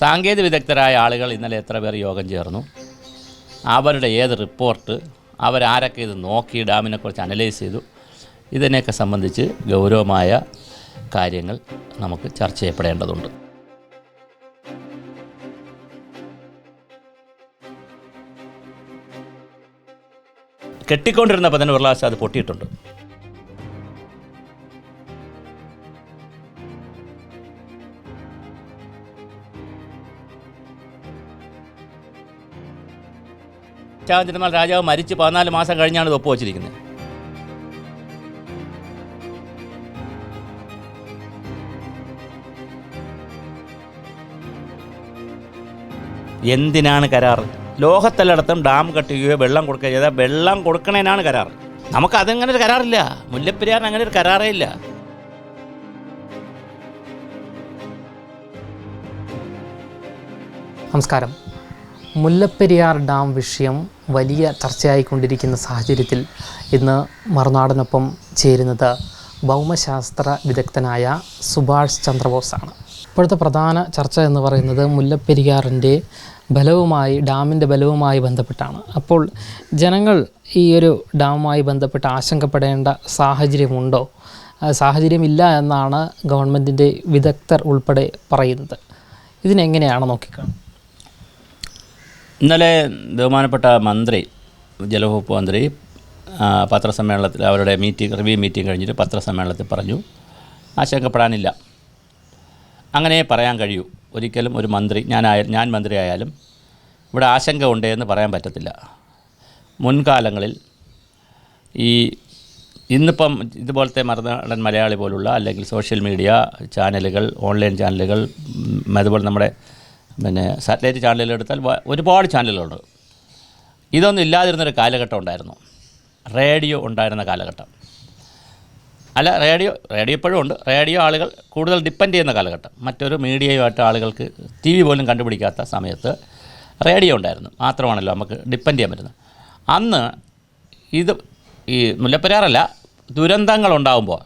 സാങ്കേതിക വിദഗ്ധരായ ആളുകൾ ഇന്നലെ എത്ര പേർ യോഗം ചേർന്നു? അവരുടെ ഏത് റിപ്പോർട്ട്? അവരാരൊക്കെ ഇത് നോക്കി ഡാമിനെക്കുറിച്ച് അനലൈസ് ചെയ്തു? ഇതിനെയൊക്കെ സംബന്ധിച്ച് ഗൗരവമായ കാര്യങ്ങൾ നമുക്ക് ചർച്ച ചെയ്യപ്പെടേണ്ടതുണ്ട്. കെട്ടിക്കൊണ്ടിരുന്നപ്പോൾ തന്നെ ഒരു പ്രാവശ്യം അത് പൊട്ടിയിട്ടുണ്ട്. തിരുനാൾ രാജാവ് മരിച്ച് പതിനാല് മാസം കഴിഞ്ഞാണ് ഇത് ഒപ്പുവച്ചിരിക്കുന്നത്. എന്തിനാണ് കരാർ ലോകത്തെല്ലായിടത്തും ഡാം കെട്ടുകയോ വെള്ളം കൊടുക്കുകയോ ചെയ്താൽ വെള്ളം കൊടുക്കണേനാണ് കരാർ നമുക്ക് അതങ്ങനെ ഒരു കരാറില്ല. മുല്ലപ്പെരിയാർ അങ്ങനെ ഒരു കരാറേ ഇല്ല. നമസ്കാരം. മുല്ലപ്പെരിയാർ ഡാം വിഷയം വലിയ ചർച്ചയായിക്കൊണ്ടിരിക്കുന്ന സാഹചര്യത്തിൽ ഇന്ന് മറുനാടനൊപ്പം ചേരുന്നത് ഭൗമശാസ്ത്ര വിദഗ്ധനായ സുഭാഷ് ചന്ദ്രബോസാണ്. ഇപ്പോഴത്തെ പ്രധാന ചർച്ച എന്ന് പറയുന്നത് മുല്ലപ്പെരിയാറിന്റെ ബലവുമായി ഡാമിന്റെ ബലവുമായി ബന്ധപ്പെട്ടാണ്. അപ്പോൾ ജനങ്ങൾ ഈ ഒരു ഡാമുമായി ബന്ധപ്പെട്ട് ആശങ്കപ്പെടേണ്ട സാഹചര്യമുണ്ടോ? സാഹചര്യമില്ല എന്നാണ് ഗവൺമെന്റിന്റെ വിദഗ്ധർ ഉൾപ്പെടെ പറയുന്നത്. ഇതിനെങ്ങനെയാണ് നോക്കിക്കാണുന്നത്? ഇന്നലെ ബഹുമാനപ്പെട്ട മന്ത്രി ജലവകുപ്പ് മന്ത്രി പത്രസമ്മേളനത്തിൽ അവരുടെ മീറ്റിംഗ് റിവ്യൂ മീറ്റിംഗ് കഴിഞ്ഞിട്ട് പത്രസമ്മേളനത്തിൽ പറഞ്ഞു ആശങ്കപ്പെടാനില്ല. അങ്ങനെ പറയാൻ കഴിയൂ. ഒരിക്കലും ഒരു മന്ത്രി ഞാനായ ഞാൻ മന്ത്രിയായാലും ഇവിടെ ആശങ്ക ഉണ്ട് എന്ന് പറയാൻ പറ്റത്തില്ല. മുൻകാലങ്ങളിൽ ഈ ഇന്നിപ്പം ഇതുപോലത്തെ മറുനാടൻ മലയാളി പോലുള്ള അല്ലെങ്കിൽ സോഷ്യൽ മീഡിയ ചാനലുകൾ ഓൺലൈൻ ചാനലുകൾ അതുപോലെ നമ്മുടെ പിന്നെ സാറ്റലൈറ്റ് ചാനലുകൾ എടുത്താൽ ഒരുപാട് ചാനലുകളുണ്ട്. ഇതൊന്നും ഇല്ലാതിരുന്നൊരു കാലഘട്ടം ഉണ്ടായിരുന്നു. റേഡിയോ ഉണ്ടായിരുന്ന കാലഘട്ടം. അല്ല റേഡിയോ റേഡിയോ ഇപ്പോഴും ഉണ്ട്. റേഡിയോ ആളുകൾ കൂടുതൽ ഡിപ്പെൻഡ് ചെയ്യുന്ന കാലഘട്ടം. മറ്റൊരു മീഡിയയുമായിട്ട് ആളുകൾക്ക് ടി വി പോലും കണ്ടുപിടിക്കാത്ത സമയത്ത് റേഡിയോ ഉണ്ടായിരുന്നു. മാത്രമാണല്ലോ നമുക്ക് ഡിപ്പെൻഡ് ചെയ്യാൻ പറ്റുന്നത്. അന്ന് ഇത് ഈ മുല്ലപ്പെരാറല്ല ദുരന്തങ്ങളുണ്ടാകുമ്പോൾ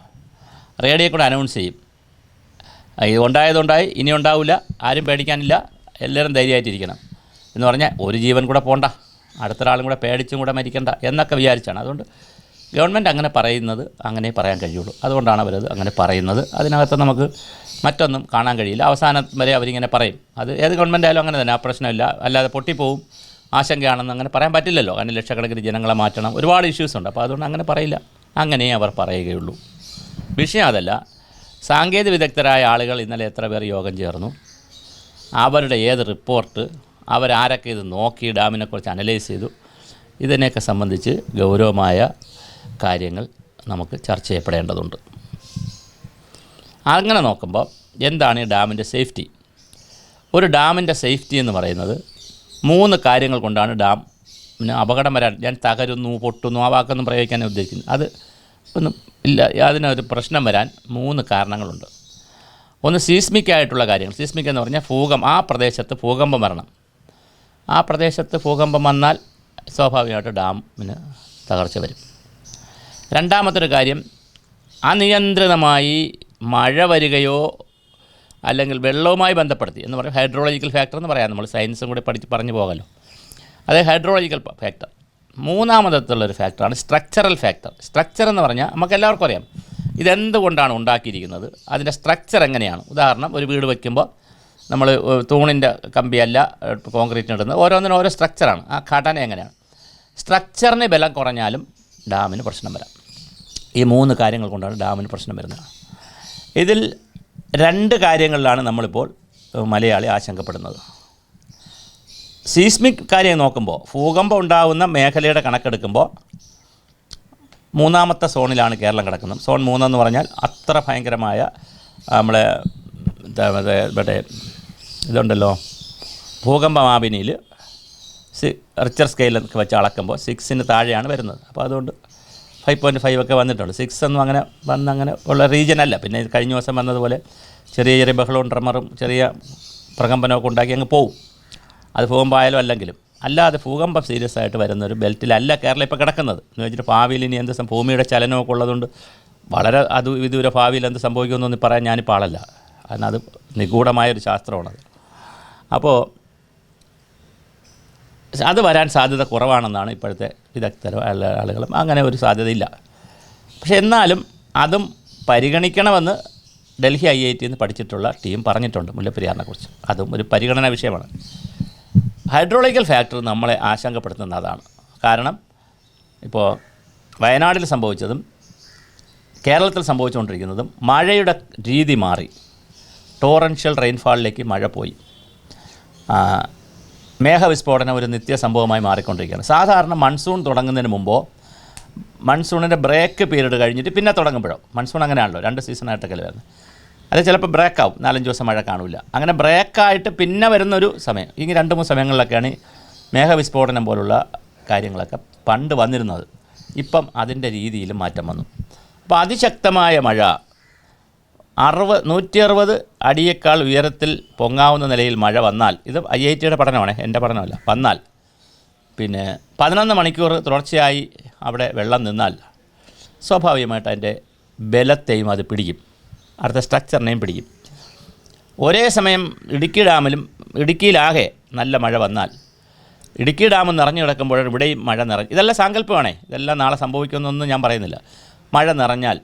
റേഡിയോ കൂടെ അനൗൺസ് ചെയ്യും. ഇത് ഉണ്ടായതുണ്ടായി ഇനി ഉണ്ടാവില്ല ആരും പേടിക്കാനില്ല. എല്ലാവരും ധൈര്യമായിട്ടിരിക്കണം. എന്ന് പറഞ്ഞാൽ ഒരു ജീവൻ കൂടെ പോണ്ട. അടുത്തൊരാളും കൂടെ പേടിച്ചും കൂടെ മരിക്കണ്ട എന്നൊക്കെ വിചാരിച്ചാണ്. അതുകൊണ്ട് ഗവൺമെന്റ് അങ്ങനെ പറയുന്നത് അങ്ങനെ പറയാൻ കഴിയുള്ളൂ. അതുകൊണ്ടാണ് അവരത് അങ്ങനെ പറയുന്നത്. അതിനകത്ത് നമുക്ക് മറ്റൊന്നും കാണാൻ കഴിയില്ല. അവസാനം വരെ അവരിങ്ങനെ പറയും. അത് ഏത് ഗവൺമെന്റ് ആയാലും അങ്ങനെ തന്നെ. ആ പ്രശ്നമില്ല. അല്ലാതെ പൊട്ടിപ്പോവും. ആശങ്കയാണെന്ന് അങ്ങനെ പറയാൻ പറ്റില്ലല്ലോ. അങ്ങനെ ലക്ഷക്കണക്കിന് ജനങ്ങളെ മാറ്റണം. ഒരുപാട് ഇഷ്യൂസ് ഉണ്ട്. അപ്പോൾ അതുകൊണ്ട് അങ്ങനെ പറയില്ല. അങ്ങനെയേ അവർ പറയുകയുള്ളൂ. വിഷയം അതല്ല. സാങ്കേതിക വിദഗ്ധരായ ആളുകൾ ഇന്നലെ എത്ര പേർ യോഗം ചേർന്നു? അവരുടെ ഏത് റിപ്പോർട്ട് അവരാരൊക്കെ ഇത് നോക്കി ഡാമിനെക്കുറിച്ച് അനലൈസ് ചെയ്തു. ഇതിനെയൊക്കെ സംബന്ധിച്ച് ഗൗരവമായ കാര്യങ്ങൾ നമുക്ക് ചർച്ച ചെയ്യപ്പെടേണ്ടതുണ്ട്. അങ്ങനെ നോക്കുമ്പോൾ എന്താണ് ഈ ഡാമിന്റെ സേഫ്റ്റി ഒരു ഡാമിന്റെ സേഫ്റ്റി എന്ന് പറയുന്നത് മൂന്ന് കാര്യങ്ങൾ കൊണ്ടാണ് ഡാം പിന്നെ അപകടം വരാൻ ഞാൻ തകരുന്നു പൊട്ടുന്നു ആ വാക്കൊന്നും പ്രയോഗിക്കാൻ ഉദ്ദേശിക്കുന്നത് അത് ഒന്നും ഇല്ല അതിനൊരു പ്രശ്നം വരാൻ മൂന്ന് കാരണങ്ങളുണ്ട്. ഒന്ന് സീസ്മിക് ആയിട്ടുള്ള കാര്യങ്ങൾ. സീസ്മിക് എന്ന് പറഞ്ഞാൽ ഭൂകം ആ പ്രദേശത്ത് ഭൂകമ്പം വരണം. ആ പ്രദേശത്ത് ഭൂകമ്പം വന്നാൽ സ്വാഭാവികമായിട്ട് ഡാമിന് തകർച്ച വരും. രണ്ടാമത്തൊരു കാര്യം അനിയന്ത്രിതമായി മഴ വരികയോ അല്ലെങ്കിൽ വെള്ളവുമായി ബന്ധപ്പെടുത്തി എന്ന് പറയും ഹൈഡ്രോളജിക്കൽ ഫാക്ടർ എന്ന് പറയാം നമ്മൾ സയൻസും കൂടി പഠിച്ച് പറഞ്ഞു പോകല്ലോ അതായത് ഹൈഡ്രോളജിക്കൽ ഫാക്ടർ. മൂന്നാമതത്തുള്ളൊരു ഫാക്ടറാണ് സ്ട്രക്ചറൽ ഫാക്ടർ. സ്ട്രക്ചർ എന്ന് പറഞ്ഞാൽ നമുക്ക് എല്ലാവർക്കും അറിയാം. ഇതെന്തുകൊണ്ടാണ് ഉണ്ടാക്കിയിരിക്കുന്നത്? അതിന്റെ സ്ട്രക്ചർ എങ്ങനെയാണ്? ഉദാഹരണം ഒരു വീട് വയ്ക്കുമ്പോൾ നമ്മൾ തൂണിന്റെ കമ്പിയല്ല കോൺക്രീറ്റിന് ഇടുന്നത്. ഓരോന്നിനും ഓരോ സ്ട്രക്ചറാണ് ആ ഘടന എങ്ങനെയാണ്? സ്ട്രക്ചറിന് ബലം കുറഞ്ഞാലും ഡാമിന് പ്രശ്നം വരാം. ഈ മൂന്ന് കാര്യങ്ങൾ കൊണ്ടാണ് ഡാമിന് പ്രശ്നം വരുന്നത്. ഇതിൽ രണ്ട് കാര്യങ്ങളിലാണ് നമ്മളിപ്പോൾ മലയാളി ആശങ്കപ്പെടുന്നത്. സീസ്മിക് കാര്യം നോക്കുമ്പോൾ ഭൂകമ്പം ഉണ്ടാകുന്ന മേഖലയുടെ കണക്കെടുക്കുമ്പോൾ മൂന്നാമത്തെ സോണിലാണ് കേരളം കിടക്കുന്നത്. സോൺ മൂന്നെന്ന് പറഞ്ഞാൽ അത്ര ഭയങ്കരമായ നമ്മളെ മറ്റേ ഇതുണ്ടല്ലോ ഭൂകമ്പ മാപിനിയിൽ സി റിച്ചർ സ്കെയിലൊക്കെ വെച്ച് അളക്കുമ്പോൾ സിക്സിന് താഴെയാണ് വരുന്നത്. അപ്പോൾ അതുകൊണ്ട് ഫൈവ് പോയിന്റ് ഫൈവ് ഒക്കെ വന്നിട്ടുണ്ട്. സിക്സ് ഒന്നും അങ്ങനെ വന്ന് അങ്ങനെ ഉള്ള റീജിയൻ അല്ല. പിന്നെ കഴിഞ്ഞ ദിവസം വന്നതുപോലെ ചെറിയ ചെറിയ ബഹളവും ട്രമറും ചെറിയ പ്രകമ്പനമൊക്കെ ഉണ്ടാക്കി അങ്ങ് പോവും. അത് ഭൂകമ്പമായാലും അല്ലെങ്കിലും. അല്ലാതെ ഭൂകമ്പം സീരിയസ് ആയിട്ട് വരുന്ന ഒരു ബെൽറ്റിലല്ല കേരളം ഇപ്പോൾ കിടക്കുന്നത്. എന്ന് വെച്ചിട്ട് ഭാവിയിൽ ഇനി എന്ത് ഭൂമിയുടെ ചലനമൊക്കെ ഉള്ളതുകൊണ്ട് വളരെ അത് വിദൂര ഭാവിയിൽ എന്ത് സംഭവിക്കുമെന്നൊന്നും പറയാൻ ഞാനിപ്പോൾ ആളല്ല. കാരണം അത് നിഗൂഢമായൊരു ശാസ്ത്രമാണത്. അപ്പോൾ അത് വരാൻ സാധ്യത കുറവാണെന്നാണ് ഇപ്പോഴത്തെ വിദഗ്ധരും അല്ല ആളുകളും അങ്ങനെ ഒരു സാധ്യതയില്ല. പക്ഷെ എന്നാലും അതും പരിഗണിക്കണമെന്ന് ഡൽഹി ഐ ഐ ടിയിൽ നിന്ന് പഠിച്ചിട്ടുള്ള ടീം പറഞ്ഞിട്ടുണ്ട് മുല്ലപ്പെരിയാറിനെ കുറിച്ച്. അതും ഒരു പരിഗണനാ വിഷയമാണ്. ഹൈഡ്രോളജിക്കൽ ഫാക്ടർ നമ്മളെ ആശങ്കപ്പെടുത്തുന്ന അതാണ്. കാരണം ഇപ്പോൾ വയനാട്ടിൽ സംഭവിച്ചതും കേരളത്തിൽ സംഭവിച്ചുകൊണ്ടിരിക്കുന്നതും മഴയുടെ രീതി മാറി. ടോറൻഷ്യൽ റെയിൻഫാളിലേക്ക് മഴ പോയി. മേഘവിസ്ഫോടനം ഒരു നിത്യ സംഭവമായി മാറിക്കൊണ്ടിരിക്കുകയാണ്. സാധാരണ മൺസൂൺ തുടങ്ങുന്നതിന് മുമ്പോ മൺസൂണിന്റെ ബ്രേക്ക് പീരീഡ് കഴിഞ്ഞിട്ട് പിന്നെ തുടങ്ങുമ്പോഴോ? മൺസൂൺ അങ്ങനെയാണല്ലോ രണ്ട് സീസണായിട്ടൊക്കെ വരുന്നത്. അത് ചിലപ്പോൾ ബ്രേക്ക് ആവും. നാലഞ്ച് ദിവസം മഴ കാണില്ല അങ്ങനെ ബ്രേക്കായിട്ട് പിന്നെ വരുന്നൊരു സമയം. ഇങ്ങനെ രണ്ട് മൂന്ന് സമയങ്ങളിലൊക്കെയാണ് മേഘവിസ്ഫോടനം പോലുള്ള കാര്യങ്ങളൊക്കെ പണ്ട് വന്നിരുന്നത്. ഇപ്പം അതിന്റെ രീതിയിൽ മാറ്റം വന്നു. അപ്പോൾ അതിശക്തമായ മഴ അറുപത് നൂറ്റി അറുപത് അടിയേക്കാൾ ഉയരത്തിൽ പൊങ്ങാവുന്ന നിലയിൽ മഴ വന്നാൽ ഇത് ഐ ഐ ടിയുടെ പഠനമാണ് എന്റെ പഠനമല്ല വന്നാൽ പിന്നെ പതിനൊന്ന് മണിക്കൂർ തുടർച്ചയായി അവിടെ വെള്ളം നിന്നാൽ സ്വാഭാവികമായിട്ട് അതിന്റെ ബലത്തെയും അത് പിടിക്കും. അടുത്ത സ്ട്രക്ചറിനെയും പിടിക്കും. ഒരേ സമയം ഇടുക്കി ഡാമിലും ഇടുക്കിയിലാകെ നല്ല മഴ വന്നാൽ ഇടുക്കി ഡാം നിറഞ്ഞു കിടക്കുമ്പോൾ ഇവിടെയും മഴ നിറഞ്ഞു ഇതെല്ലാം സാങ്കല്പമാണേ ഇതെല്ലാം നാളെ സംഭവിക്കുമെന്നൊന്നും ഞാൻ പറയുന്നില്ല. മഴ നിറഞ്ഞാൽ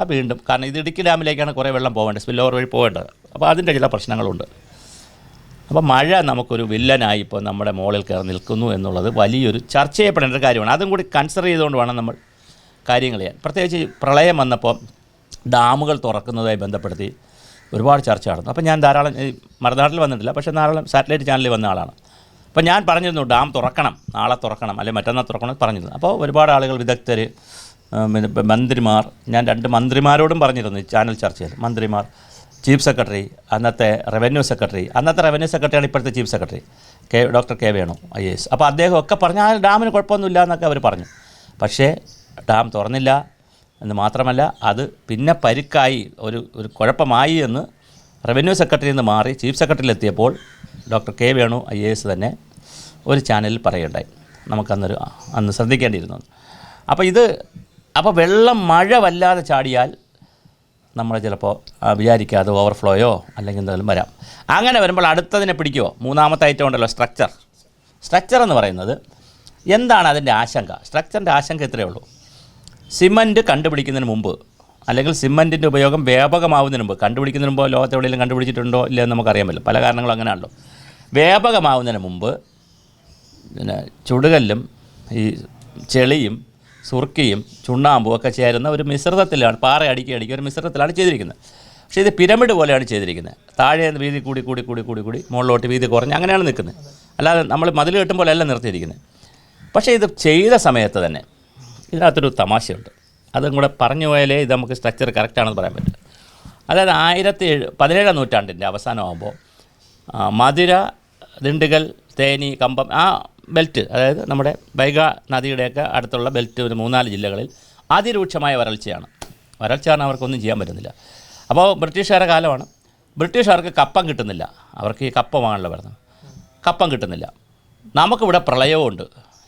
അത് വീണ്ടും കാരണം ഇത് ഇടുക്കി ഡാമിലേക്കാണ് കുറേ വെള്ളം പോകേണ്ടത് സ്പില്ലോവർ വഴി പോകേണ്ടത് അപ്പോൾ അതിന്റെ ചില പ്രശ്നങ്ങളുണ്ട്. അപ്പോൾ മഴ നമുക്കൊരു വില്ലനായി ഇപ്പോൾ നമ്മുടെ മോളിൽ കയറി നിൽക്കുന്നു എന്നുള്ളത് വലിയൊരു ചർച്ച ചെയ്യപ്പെടേണ്ട കാര്യമാണ്. അതും കൂടി കൺസിഡർ ചെയ്തുകൊണ്ട് വേണം നമ്മൾ കാര്യങ്ങൾ ചെയ്യാൻ. പ്രത്യേകിച്ച് പ്രളയം വന്നപ്പോൾ ഡാമുകൾ തുറക്കുന്നതായി ബന്ധപ്പെടുത്തി ഒരുപാട് ചർച്ച നടന്നു. അപ്പോൾ ഞാൻ ധാരാളം മറുനാട്ടിൽ വന്നിട്ടില്ല പക്ഷേ ധാരാളം സാറ്റലൈറ്റ് ചാനലിൽ വന്ന ആളാണ്. അപ്പോൾ ഞാൻ പറഞ്ഞിരുന്നു ഡാം തുറക്കണം നാളെ തുറക്കണം അല്ലെങ്കിൽ മറ്റന്നാൾ തുറക്കണം പറഞ്ഞിരുന്നു. അപ്പോൾ ഒരുപാട് ആളുകൾ വിദഗ്ധർ മന്ത്രിമാർ ഞാൻ രണ്ട് മന്ത്രിമാരോടും പറഞ്ഞിരുന്നു ചാനൽ ചർച്ചയിൽ. മന്ത്രിമാർ ചീഫ് സെക്രട്ടറി അന്നത്തെ റവന്യൂ സെക്രട്ടറി അന്നത്തെ റവന്യൂ സെക്രട്ടറിയാണ് ഇപ്പോഴത്തെ chief secretary K doctor K Venu I S. അപ്പോൾ അദ്ദേഹം ഒക്കെ പറഞ്ഞു ആ ഡാമിന് കുഴപ്പമൊന്നുമില്ല എന്നൊക്കെ അവർ പറഞ്ഞു. പക്ഷേ ഡാം തുറന്നില്ല എന്ന് മാത്രമല്ല അത് പിന്നെ പരുക്കായി ഒരു ഒരു കുഴപ്പമായി എന്ന് റവന്യൂ സെക്രട്ടറിയിൽ നിന്ന് മാറി chief സെക്രട്ടറിയിലെത്തിയപ്പോൾ doctor K Venu I A S തന്നെ ഒരു ചാനലിൽ പറയുണ്ടായി നമുക്കന്നൊരു അന്ന് ശ്രദ്ധിക്കേണ്ടിയിരുന്നു. അപ്പോൾ ഇത് അപ്പോൾ വെള്ളം മഴ വല്ലാതെ ചാടിയാൽ നമ്മൾ ചിലപ്പോൾ വിചാരിക്കാതെ ഓവർഫ്ലോയോ അല്ലെങ്കിൽ എന്തെങ്കിലും വരാം. അങ്ങനെ വരുമ്പോൾ അടുത്തതിനെ പിടിക്കുമോ മൂന്നാമത്തെ ഐറ്റം ഉണ്ടല്ലോ സ്ട്രക്ചർ സ്ട്രക്ചർ എന്ന് പറയുന്നത് എന്താണ് അതിന്റെ ആശങ്ക? സ്ട്രക്ചറിന്റെ ആശങ്ക ഇത്രയേ ഉള്ളൂ. സിമന്റ് കണ്ടുപിടിക്കുന്നതിന് മുമ്പ് അല്ലെങ്കിൽ സിമന്റിന്റെ ഉപയോഗം വ്യാപകമാവുന്നതിന് മുമ്പ് കണ്ടുപിടിക്കുന്നതിന് മുമ്പ് ലോകത്ത് എവിടെയെങ്കിലും കണ്ടുപിടിച്ചിട്ടുണ്ടോ ഇല്ലയെന്ന് നമുക്കറിയാൻ പറ്റില്ല പല കാരണങ്ങളും അങ്ങനെയാണല്ലോ. വ്യാപകമാവുന്നതിന് മുമ്പ് പിന്നെ ചുടുകല്ലും ഈ ചെളിയും സുർക്കിയും ചുണ്ണാമ്പും ഒക്കെ ചേരുന്ന ഒരു മിശ്രിതത്തിലാണ് പാറ അടുക്കി അടുക്കി ഒരു മിശ്രിതത്തിലാണ് ചെയ്തിരിക്കുന്നത്. പക്ഷേ ഇത് പിരമിഡ് പോലെയാണ് ചെയ്തിരിക്കുന്നത്. താഴെ വീതി കൂടി കൂടി കൂടി കൂടി കൂടി മുകളിലോട്ട് വീതി കുറഞ്ഞ് അങ്ങനെയാണ് നിൽക്കുന്നത്. അല്ലാതെ നമ്മൾ മതിൽ കെട്ടുമ്പോഴല്ല നിർത്തിയിരിക്കുന്നത്. പക്ഷേ ഇത് ചെയ്ത സമയത്ത് തന്നെ ഇതിനകത്തൊരു തമാശയുണ്ട്. അതും കൂടെ പറഞ്ഞു പോയാലേ ഇത് നമുക്ക് സ്ട്രക്ചർ കറക്റ്റാണെന്ന് പറയാൻ പറ്റും. അതായത് ആയിരത്തി ഏഴ് പതിനേഴാം നൂറ്റാണ്ടിന്റെ അവസാനമാകുമ്പോൾ മധുര ദിണ്ടുകൽ തേനി കമ്പം ആ ബെൽറ്റ് അതായത് നമ്മുടെ ബൈഗ നദിയുടെയൊക്കെ അടുത്തുള്ള ബെൽറ്റ് ഒരു മൂന്നാൽ ജില്ലകളിൽ അതിരൂക്ഷമായ വരൾച്ചയാണ്. വരൾച്ച കാരണം അവർക്കൊന്നും ചെയ്യാൻ പറ്റുന്നില്ല. അപ്പോൾ ബ്രിട്ടീഷുകാരുടെ കാലമാണ്. ബ്രിട്ടീഷുകാർക്ക് കപ്പം കിട്ടുന്നില്ല. അവർക്ക് ഈ കപ്പമാണല്ലോ വരുന്നത്. കപ്പം കിട്ടുന്നില്ല. നമുക്കിവിടെ പ്രളയവുമുണ്ട്.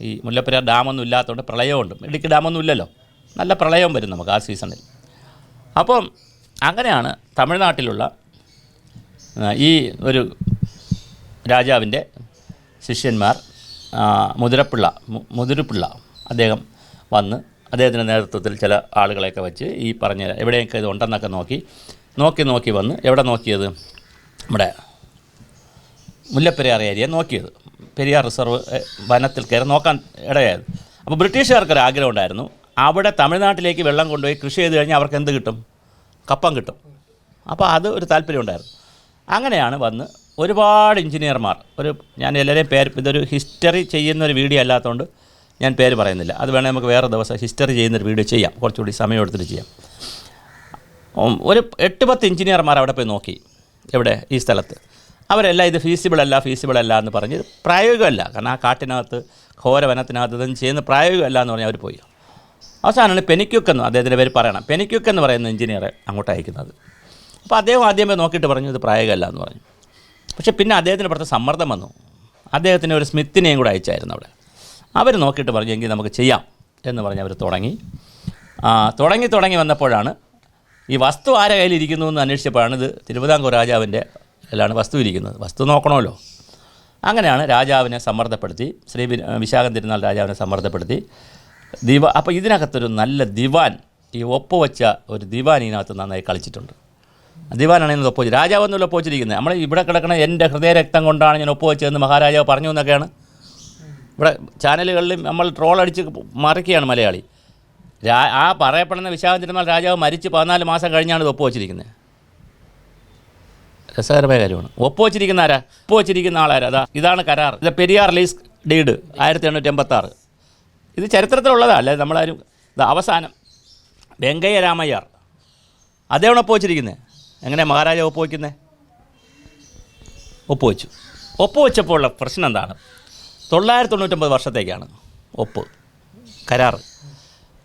ഈ മുല്ലപ്പെരിയാർ ഡാമൊന്നും ഇല്ലാത്തതുകൊണ്ട് പ്രളയമുണ്ട് ഇടുക്കി ഡാമൊന്നും ഇല്ലല്ലോ. നല്ല പ്രളയം വരും നമുക്ക് ആ സീസണിൽ. അപ്പം അങ്ങനെയാണ് തമിഴ്നാട്ടിലുള്ള ഈ ഒരു രാജാവിന്റെ ശിഷ്യന്മാർ മുതിരപ്പിള്ള മുതിരപ്പിള്ള അദ്ദേഹം വന്ന് അദ്ദേഹത്തിന്റെ നേതൃത്വത്തിൽ ചില ആളുകളെയൊക്കെ വെച്ച് ഈ പറഞ്ഞ എവിടെയൊക്കെ ഇത് ഉണ്ടെന്നൊക്കെ നോക്കി നോക്കി നോക്കി വന്ന് എവിടെ നോക്കിയത്? നമ്മുടെ മുല്ലപ്പെരിയാർ ഏരിയ നോക്കിയത്. പെരിയാർ റിസർവ് വനത്തിൽ കയറി നോക്കാൻ ഇടയായത്. അപ്പോൾ ബ്രിട്ടീഷുകാർക്കൊരു ആഗ്രഹം ഉണ്ടായിരുന്നു. അവിടെ തമിഴ്നാട്ടിലേക്ക് വെള്ളം കൊണ്ടുപോയി കൃഷി ചെയ്ത് കഴിഞ്ഞാൽ അവർക്ക് എന്ത് കിട്ടും? കപ്പം കിട്ടും. അപ്പോൾ അത് ഒരു താല്പര്യം ഉണ്ടായിരുന്നു. അങ്ങനെയാണ് വന്ന് ഒരുപാട് എഞ്ചിനീയർമാർ ഒരു ഞാൻ എല്ലാവരെയും പേര് ഇതൊരു ഹിസ്റ്ററി ചെയ്യുന്ന ഒരു വീഡിയോ അല്ലാത്തതുകൊണ്ട് ഞാൻ പേര് പറയുന്നില്ല. അത് വേണേൽ നമുക്ക് വേറെ ദിവസം ഹിസ്റ്ററി ചെയ്യുന്നൊരു വീഡിയോ ചെയ്യാം. കുറച്ചുകൂടി സമയം എടുത്തിട്ട് ചെയ്യാം. ഒരു എട്ട് പത്ത് എഞ്ചിനീയർമാർ അവിടെ പോയി നോക്കി എവിടെ? ഈ സ്ഥലത്ത്. അവരെല്ലാം ഇത് ഫീസിബിൾ അല്ല ഫീസിബിൾ അല്ല എന്ന് പറഞ്ഞ് ഇത് പ്രായോഗികമല്ല. കാരണം ആ കാട്ടിനകത്ത് ഘോര വനത്തിനകത്ത് ചെയ്യുന്ന പ്രായോഗികമല്ല എന്ന് പറഞ്ഞാൽ അവർ പോയി. അവസാനമാണ് പെനിക്യുക്ക് എന്ന് അദ്ദേഹത്തിന്റെ പേര് പറയണം. പെനിക്യുക്ക് എന്ന് പറയുന്ന എഞ്ചിനീയറെ അങ്ങോട്ട് അയക്കുന്നത്. അപ്പോൾ അദ്ദേഹം ആദ്യമേ നോക്കിയിട്ട് പറഞ്ഞു ഇത് പ്രായോഗികമല്ല എന്ന് പറഞ്ഞു. പക്ഷേ പിന്നെ അദ്ദേഹത്തിന് പുറത്ത് സമ്മർദ്ദം വന്നു. അദ്ദേഹത്തിന് ഒരു സ്മിത്തിനെയും കൂടെ അയച്ചായിരുന്നു അവിടെ. അവർ നോക്കിയിട്ട് പറഞ്ഞു എങ്കിൽ നമുക്ക് ചെയ്യാം എന്ന് പറഞ്ഞ് അവർ തുടങ്ങി. തുടങ്ങി തുടങ്ങി വന്നപ്പോഴാണ് ഈ വസ്തു ആരെ കയ്യിലിരിക്കുന്നു എന്ന് അന്വേഷിച്ചപ്പോഴാണ് ഇത് തിരുവിതാംകൂർ രാജാവിന്റെ അതിലാണ് വസ്തു ഇരിക്കുന്നത്. വസ്തു നോക്കണമല്ലോ. അങ്ങനെയാണ് രാജാവിനെ സമ്മർദ്ദപ്പെടുത്തി ശ്രീ വിശാഖം തിരുനാൾ രാജാവിനെ സമ്മർദ്ദപ്പെടുത്തി. ദിവ അപ്പോൾ ഇതിനകത്തൊരു നല്ല ദിവാൻ ഈ ഒപ്പ് വെച്ച ഒരു ദിവാൻ ഇതിനകത്ത് നന്നായി കളിച്ചിട്ടുണ്ട്. ദിവാനാണ് ഇന്ന് ഒപ്പ് വെച്ച് എന്നുള്ള ഒപ്പ് വെച്ചിരിക്കുന്നത് നമ്മൾ ഇവിടെ കിടക്കണ എന്റെ ഹൃദയരക്തം കൊണ്ടാണ് ഞാൻ ഒപ്പ് വെച്ചതെന്ന് മഹാരാജാവ് പറഞ്ഞു എന്നൊക്കെയാണ്. ഇവിടെ ചാനലുകളിൽ നമ്മൾ ട്രോൾ അടിച്ച് മറിക്കുകയാണ് മലയാളി. ആ പറയപ്പെടുന്ന വിശാഖം തിരുനാൾ രാജാവ് മരിച്ച് പതിനാല് മാസം കഴിഞ്ഞാണ് ഇത് ഒപ്പ് വെച്ചിരിക്കുന്നത് രസകരമായ കാര്യമാണ്. ഒപ്പ് വെച്ചിരിക്കുന്ന ആരാ? ഒപ്പ് വെച്ചിരിക്കുന്ന ആളാരാ? അതാ ഇതാണ് കരാർ. ഇത് പെരിയാർ ലീസ് ഡീഡ് ആയിരത്തി എണ്ണൂറ്റി എൺപത്തി ആറ് ഇത് ചരിത്രത്തിലുള്ളതാ അല്ലേ? നമ്മളാരും ഇത് അവസാനം. വെങ്കയ്യ രാമയ്യാർ. അദ്ദേഹമാണ് ഒപ്പ് വെച്ചിരിക്കുന്നത് എങ്ങനെ മഹാരാജ ഒപ്പ് വയ്ക്കുന്നത് ഒപ്പ് വെച്ചു. ഒപ്പ് വെച്ചപ്പോൾ ഉള്ള പ്രശ്നം എന്താണ്? തൊള്ളായിരത്തി തൊണ്ണൂറ്റൊമ്പത് വർഷത്തേക്കാണ് ഒപ്പ് കരാർ.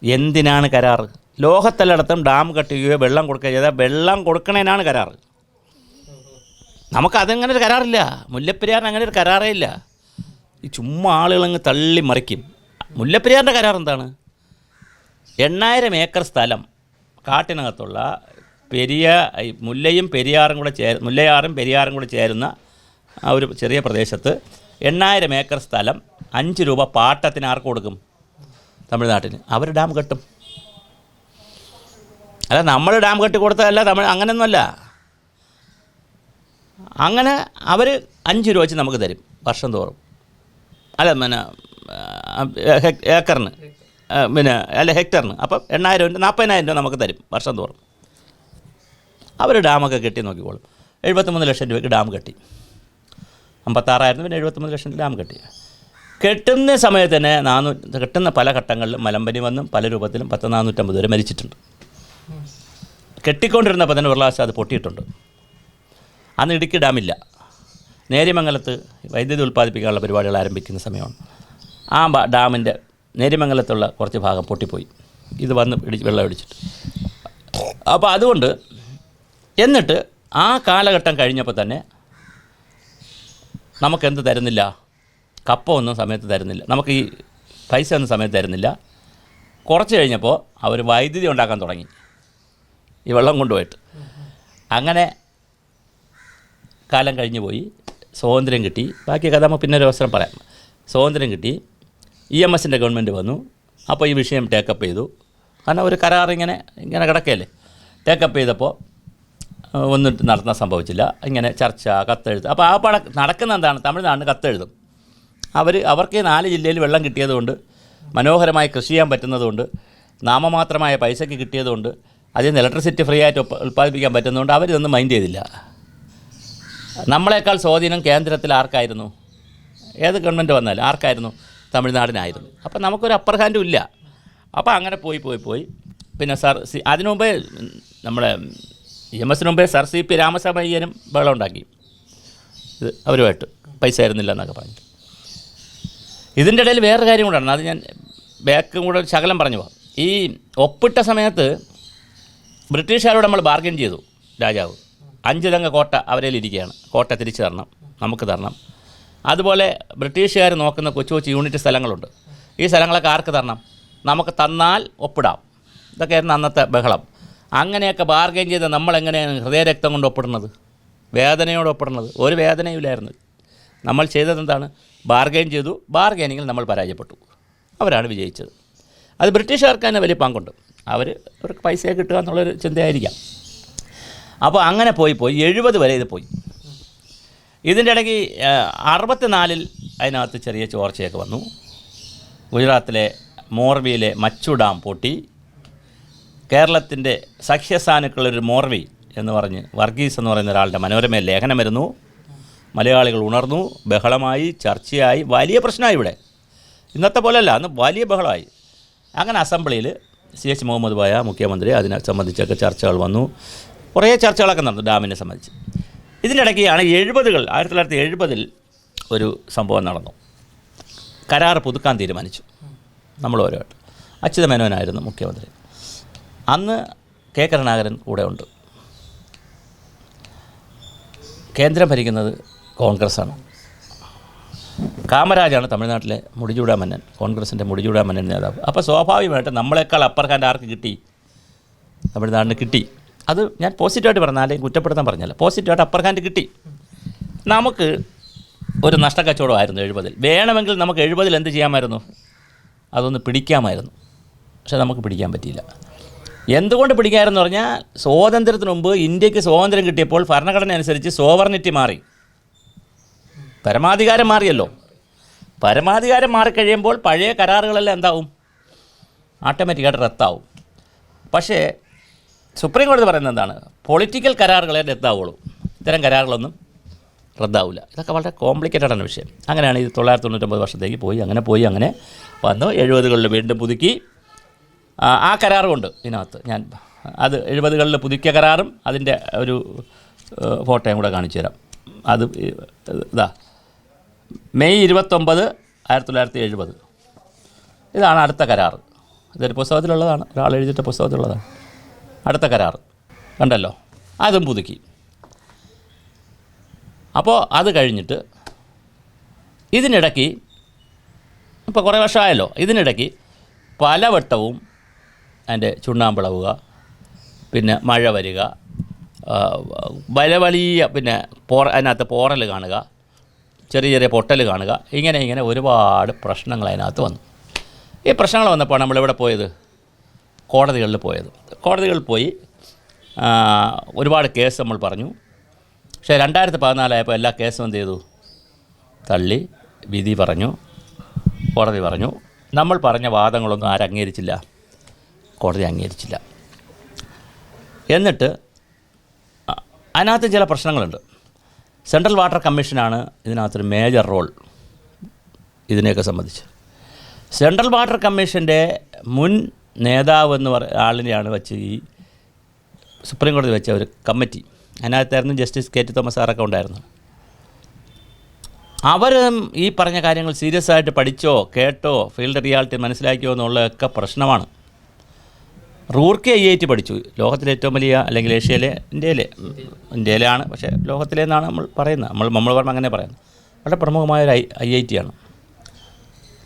എന്തിനാണ് കരാർ? ലോകത്തെല്ലായിടത്തും ഡാം കെട്ടുകയോ വെള്ളം കൊടുക്കുകയോ ചെയ്താൽ വെള്ളം കൊടുക്കണേനാണ് കരാർ. നമുക്ക് അതങ്ങനെ ഒരു കരാറില്ല. മുല്ലപ്പെരിയാറിന് അങ്ങനെ ഒരു കരാറേ ഇല്ല. ഈ ചുമ്മാ ആളുകളങ്ങ് തള്ളി മറിക്കും. മുല്ലപ്പെരിയാറിന്റെ കരാർ എന്താണ്? എണ്ണായിരം ഏക്കർ സ്ഥലം കാട്ടിനകത്തുള്ള പെരിയ മുല്ലയും പെരിയാറും കൂടെ ചേർ മുല്ലയാറും പെരിയാറും കൂടെ ചേരുന്ന ആ ഒരു ചെറിയ പ്രദേശത്ത് എണ്ണായിരം ഏക്കർ സ്ഥലം അഞ്ച് രൂപ പാട്ടത്തിന് ആർക്ക് കൊടുക്കും? തമിഴ്നാട്ടിന്. അവർ ഡാം കെട്ടും. അല്ല നമ്മൾ ഡാം കെട്ടി കൊടുത്തതല്ല തമിഴ് അങ്ങനെയൊന്നുമല്ല അങ്ങനെ അവർ അഞ്ച് രൂപ വെച്ച് നമുക്ക് തരും വർഷം തോറും. അല്ല പിന്നെ ഏക്കറിന്. പിന്നെ അല്ല ഹെക്ടറിന്. അപ്പം എണ്ണായിരം രൂപ നാൽപ്പതിനായിരം രൂപ നമുക്ക് തരും വർഷം തോറും. അവർ ഡാമൊക്കെ കെട്ടി നോക്കിക്കോളും. എഴുപത്തിമൂന്ന് ലക്ഷം രൂപയ്ക്ക് ഡാം കെട്ടി. അമ്പത്താറായിരുന്നു പിന്നെ എഴുപത്തിമൂന്ന് ലക്ഷം ഡാം കെട്ടി. കെട്ടുന്ന സമയത്ത് തന്നെ നാനൂറ്റി കെട്ടുന്ന പല ഘട്ടങ്ങളിലും മലമ്പനി വന്നും പല രൂപത്തിലും പത്ത് നാനൂറ്റമ്പത് വരെ മരിച്ചിട്ടുണ്ട്. കെട്ടിക്കൊണ്ടിരുന്നപ്പോൾ തന്നെ ഒരു പ്രാവശ്യം അത് പൊട്ടിയിട്ടുണ്ട്. അന്ന് ഇടുക്കി ഡാമില്ല. നേര്യമംഗലത്ത് വൈദ്യുതി ഉൽപ്പാദിപ്പിക്കാനുള്ള പരിപാടികൾ ആരംഭിക്കുന്ന സമയമാണ്. ആ ഡാമിന്റെ നേര്യമംഗലത്തുള്ള കുറച്ച് ഭാഗം പൊട്ടിപ്പോയി. ഇത് വന്ന് ഇടിച്ച് വെള്ളം ഇടിച്ചിട്ട് അപ്പോൾ അതുകൊണ്ട് എന്നിട്ട് ആ കാലഘട്ടം കഴിഞ്ഞപ്പോൾ തന്നെ നമുക്കെന്ത് തരുന്നില്ല? കപ്പ ഒന്നും സമയത്ത് തരുന്നില്ല. നമുക്ക് ഈ പൈസ ഒന്നും സമയത്ത് തരുന്നില്ല. കുറച്ച് കഴിഞ്ഞപ്പോൾ അവർ വൈദ്യുതി ഉണ്ടാക്കാൻ തുടങ്ങി. ഈ വെള്ളം കൊണ്ടുപോയിട്ട്. അങ്ങനെ കാലം കഴിഞ്ഞു പോയി. സ്വാതന്ത്ര്യം കിട്ടി. ബാക്കി കഥ നമുക്ക് പിന്നെ ഒരു അവസരം പറയാം. സ്വാതന്ത്ര്യം കിട്ടി. ഇ എം എസിന്റെ ഗവൺമെന്റ് വന്നു. അപ്പോൾ ഈ വിഷയം ടേക്കപ്പ് ചെയ്തു. കാരണം ഒരു കരാർ ഇങ്ങനെ ഇങ്ങനെ കിടക്കല്ലേ ടേക്കപ്പ് ചെയ്തപ്പോൾ ഒന്നും നടത്താൻ സംഭവിച്ചില്ല. ഇങ്ങനെ ചർച്ച കത്തെഴുത്ത്. അപ്പോൾ ആ പട നടക്കുന്ന എന്താണ്? തമിഴ്നാടിന് കത്തെഴുതും. അവർ അവർക്ക് നാല് ജില്ലയിൽ വെള്ളം കിട്ടിയതുകൊണ്ട് മനോഹരമായി കൃഷി ചെയ്യാൻ പറ്റുന്നതുകൊണ്ട് നാമമാത്രമായ പൈസയ്ക്ക് കിട്ടിയതുകൊണ്ട് അതിൽ നിന്ന് ഇലക്ട്രിസിറ്റി ഫ്രീ ആയിട്ട് ഉൽപ്പാദിപ്പിക്കാൻ പറ്റുന്നതുകൊണ്ട് അവരിതൊന്നും മൈൻഡ് ചെയ്തില്ല. നമ്മളെക്കാൾ സ്വാധീനം കേന്ദ്രത്തിൽ ആർക്കായിരുന്നു? ഏത് ഗവൺമെന്റ് വന്നാലും ആർക്കായിരുന്നു? തമിഴ്നാടിനായിരുന്നു. അപ്പം നമുക്കൊരു അപ്പർ ഹാൻഡും ഇല്ല. അപ്പോൾ അങ്ങനെ പോയി പോയി പോയി. പിന്നെ സർ സി അതിനു മുമ്പേ നമ്മുടെ എം എസിന് മുമ്പേ സർ സി പി രാമസമയ്യനും ബഹളം ഉണ്ടാക്കി. ഇത് അവരുമായിട്ട് പൈസ ആയിരുന്നില്ല എന്നൊക്കെ പറഞ്ഞു ഇതിന്റെ ഇടയിൽ വേറൊരു കാര്യം കൂടാണ് അത് ഞാൻ ബാക്കും കൂടെ ഒരു ശകലം പറഞ്ഞു പോകാം ഈ ഒപ്പിട്ട സമയത്ത് ബ്രിട്ടീഷുകാരോട് നമ്മൾ ബാർഗൻ ചെയ്തു രാജാവ്. അഞ്ച് കോട്ട അവരിൽ ഇരിക്കുകയാണ്. കോട്ട തിരിച്ചു തരണം. നമുക്ക് തരണം. അതുപോലെ ബ്രിട്ടീഷുകാർ നോക്കുന്ന കൊച്ചു കൊച്ചു യൂണിറ്റ് സ്ഥലങ്ങളുണ്ട്. ഈ സ്ഥലങ്ങളൊക്കെ ആർക്ക് തരണം? നമുക്ക് തന്നാൽ ഒപ്പിടാം. ഇതൊക്കെയായിരുന്നു അന്നത്തെ ബഹളം. അങ്ങനെയൊക്കെ ബാർഗെയിൻ ചെയ്ത് നമ്മളെങ്ങനെയാണ് ഹൃദയരക്തം കൊണ്ട് ഒപ്പിടുന്നത്? വേദനയോട് ഒപ്പിടുന്നത്? ഒരു വേദനയുമില്ലായിരുന്നു നമ്മൾ ചെയ്തത് എന്താണ് ബാർഗെയിൻ ചെയ്തു ബാർഗെയിനിങ്ങിൽ നമ്മൾ പരാജയപ്പെട്ടു. അവരാണ് വിജയിച്ചത്. അത് ബ്രിട്ടീഷുകാർക്ക് തന്നെ വലിയ പങ്കുണ്ട്. അവർ അവർക്ക് പൈസ കിട്ടുക എന്നുള്ളൊരു ചിന്തയായിരിക്കാം. അപ്പോൾ അങ്ങനെ പോയി പോയി. എഴുപത് വരെ ഇത് പോയി. ഇതിന്റെ ഇടയ്ക്ക് അറുപത്തിനാലിൽ അതിനകത്ത് ചെറിയ ചോർച്ചയൊക്കെ വന്നു. ഗുജറാത്തിലെ മോർവിയിലെ മച്ചു ഡാം പൊട്ടി. കേരളത്തിന്റെ സഖ്യസ്ഥാനുക്കളൊരു മോർവി എന്ന് പറഞ്ഞ് വർഗീസ് എന്ന് പറയുന്ന ഒരാളുടെ മനോരമയിൽ ലേഖനം വരുന്നു. മലയാളികൾ ഉണർന്നു ബഹളമായി ചർച്ചയായി. വലിയ പ്രശ്നമായി ഇവിടെ. ഇന്നത്തെ പോലെയല്ല അന്ന് വലിയ ബഹളമായി. അങ്ങനെ അസംബ്ലിയിൽ സി എച്ച് മുഹമ്മദ് ബായ മുഖ്യമന്ത്രി അതിനെ സംബന്ധിച്ചൊക്കെ ചർച്ചകൾ വന്നു. കുറേ ചർച്ചകളൊക്കെ നടന്നു ഡാമിനെ സംബന്ധിച്ച്. ഇതിന്റെ ഇടയ്ക്കാണ് എഴുപതുകൾ ആയിരത്തി തൊള്ളായിരത്തി എഴുപതിൽ ഒരു സംഭവം നടന്നു. കരാർ പുതുക്കാൻ തീരുമാനിച്ചു. നമ്മൾ ഓരോട്ട് അച്യുതമേനോനായിരുന്നു മുഖ്യമന്ത്രി. അന്ന് കെ. കരുണാകരൻ കൂടെ ഉണ്ട്. കേന്ദ്രം ഭരിക്കുന്നത് കോൺഗ്രസ്സാണ്. കാമരാജാണ് തമിഴ്നാട്ടിലെ മുടിചൂടാ മന്നൻ കോൺഗ്രസിന്റെ മുടിചൂടാ മന്നൻ നേതാവ്. അപ്പോൾ സ്വാഭാവികമായിട്ട് നമ്മളെക്കാൾ അപ്പർ ഹാൻഡ് ആർക്ക് കിട്ടി? തമിഴ്നാടിന് കിട്ടി. അത് ഞാൻ പോസിറ്റീവായിട്ട് പറഞ്ഞാലേ കുറ്റപ്പെടുത്താൻ പറഞ്ഞല്ല. പോസിറ്റീവായിട്ട് അപ്പർ ഹാൻഡ് കിട്ടി. നമുക്ക് ഒരു നഷ്ടക്കച്ചവടമായിരുന്നു എഴുപതിൽ. വേണമെങ്കിൽ നമുക്ക് എഴുപതിൽ എന്ത് ചെയ്യാമായിരുന്നു? അതൊന്ന് പിടിക്കാമായിരുന്നു. പക്ഷെ നമുക്ക് പിടിക്കാൻ പറ്റിയില്ല. എന്തുകൊണ്ട് പിടിക്കാമെന്ന് പറഞ്ഞാൽ സ്വാതന്ത്ര്യത്തിന് മുമ്പ് ഇന്ത്യയ്ക്ക് സ്വാതന്ത്ര്യം കിട്ടിയപ്പോൾ ഭരണഘടന അനുസരിച്ച് സോവർണിറ്റി മാറി. പരമാധികാരം മാറിയല്ലോ. പരമാധികാരം മാറിക്കഴിയുമ്പോൾ പഴയ കരാറുകളെല്ലാം എന്താവും? ഓട്ടോമാറ്റിക്കായിട്ട് റദ്ദാവും. പക്ഷേ സുപ്രീം കോടതി പറയുന്നത് എന്താണ്? പൊളിറ്റിക്കൽ കരാറുകളെ റദ്ദാവുള്ളൂ. ഇത്തരം കരാറുകളൊന്നും റദ്ദാവില്ല ഇതൊക്കെ വളരെ കോംപ്ലിക്കേറ്റഡ് ആണ് വിഷയം. അങ്ങനെയാണ് ഇത് തൊള്ളായിരത്തി തൊണ്ണൂറ്റൊമ്പത് വർഷത്തേക്ക് പോയി അങ്ങനെ പോയി അങ്ങനെ വന്നു. എഴുപതുകളിൽ വീണ്ടും പുതുക്കി. ആ, കരാറുമുണ്ട് ഇതിനകത്ത്. ഞാൻ അത് എഴുപതുകളിൽ പുതുക്കിയ കരാറും അതിന്റെ ഒരു ഫോട്ടോയും കൂടെ കാണിച്ചു തരാം. അത് ഇതാ. മെയ് ഇരുപത്തൊമ്പത് ആയിരത്തി തൊള്ളായിരത്തി എഴുപത്. ഇതാണ് അടുത്ത കരാർ ഇതൊരു പുസ്തകത്തിലുള്ളതാണ്. ഒരാൾ എഴുതിയിട്ട പുസ്തകത്തിലുള്ളതാണ്. അടുത്ത കരാർ. കണ്ടല്ലോ? അതും പുതുക്കി. അപ്പോൾ അത് കഴിഞ്ഞിട്ട് ഇതിനിടയ്ക്ക് ഇപ്പോൾ കുറേ വർഷമായല്ലോ. ഇതിനിടയ്ക്ക് പലവട്ടവും അതിന്റെ ചുണ്ണാമ്പിളവുക പിന്നെ മഴ വരിക വല വലിയ പിന്നെ പോറ അതിനകത്ത് പോറൽ കാണുക ചെറിയ ചെറിയ പൊട്ടൽ കാണുക ഇങ്ങനെ ഇങ്ങനെ ഒരുപാട് പ്രശ്നങ്ങൾ അതിനകത്ത് വന്നു. ഈ പ്രശ്നങ്ങൾ വന്നപ്പോൾ നമ്മളിവിടെ പോയത്? കോടതികളിൽ പോയത്. കോടതികളിൽ പോയി ഒരുപാട് കേസ് നമ്മൾ പറഞ്ഞു. പക്ഷേ രണ്ടായിരത്തി പതിനാലായപ്പോൾ എല്ലാ കേസും എന്ത് ചെയ്തു? തള്ളി വിധി പറഞ്ഞു കോടതി പറഞ്ഞു. നമ്മൾ പറഞ്ഞ വാദങ്ങളൊന്നും ആരും അംഗീകരിച്ചില്ല. കോടതി അംഗീകരിച്ചില്ല. എന്നിട്ട് അതിനകത്ത് ചില പ്രശ്നങ്ങളുണ്ട്. സെൻട്രൽ വാട്ടർ കമ്മീഷനാണ് ഇതിനകത്തൊരു മേജർ റോൾ ഇതിനെയൊക്കെ സംബന്ധിച്ച്. സെൻട്രൽ വാട്ടർ കമ്മീഷന്റെ മുൻ നേതാവ് എന്ന് പറ ആളിനെയാണ് വെച്ച് ഈ സുപ്രീം കോടതി വെച്ച ഒരു കമ്മിറ്റി. അതിനകത്തായിരുന്നു ജസ്റ്റിസ് കെ ടി തോമസ് സാറൊക്കെ ഉണ്ടായിരുന്നു അവർ ഈ പറഞ്ഞ കാര്യങ്ങൾ സീരിയസ് ആയിട്ട് പഠിച്ചോ കേട്ടോ ഫീൽഡ് റിയാലിറ്റി മനസ്സിലാക്കിയോ എന്നുള്ളതൊക്കെ പ്രശ്നമാണ്. റൂർക്കി ഐ ഐ ടി പഠിച്ചു. ലോകത്തിലെ ഏറ്റവും വലിയ അല്ലെങ്കിൽ ഏഷ്യയിലെ ഇന്ത്യയിലെ ഇന്ത്യയിലാണ് പക്ഷേ ലോകത്തിലെ എന്നാണ് നമ്മൾ പറയുന്നത്. നമ്മൾ നമ്മൾ പറഞ്ഞ അങ്ങനെ പറയുന്നത്. വളരെ പ്രമുഖമായ ഒരു ഐ ഐ ടി ആണ്.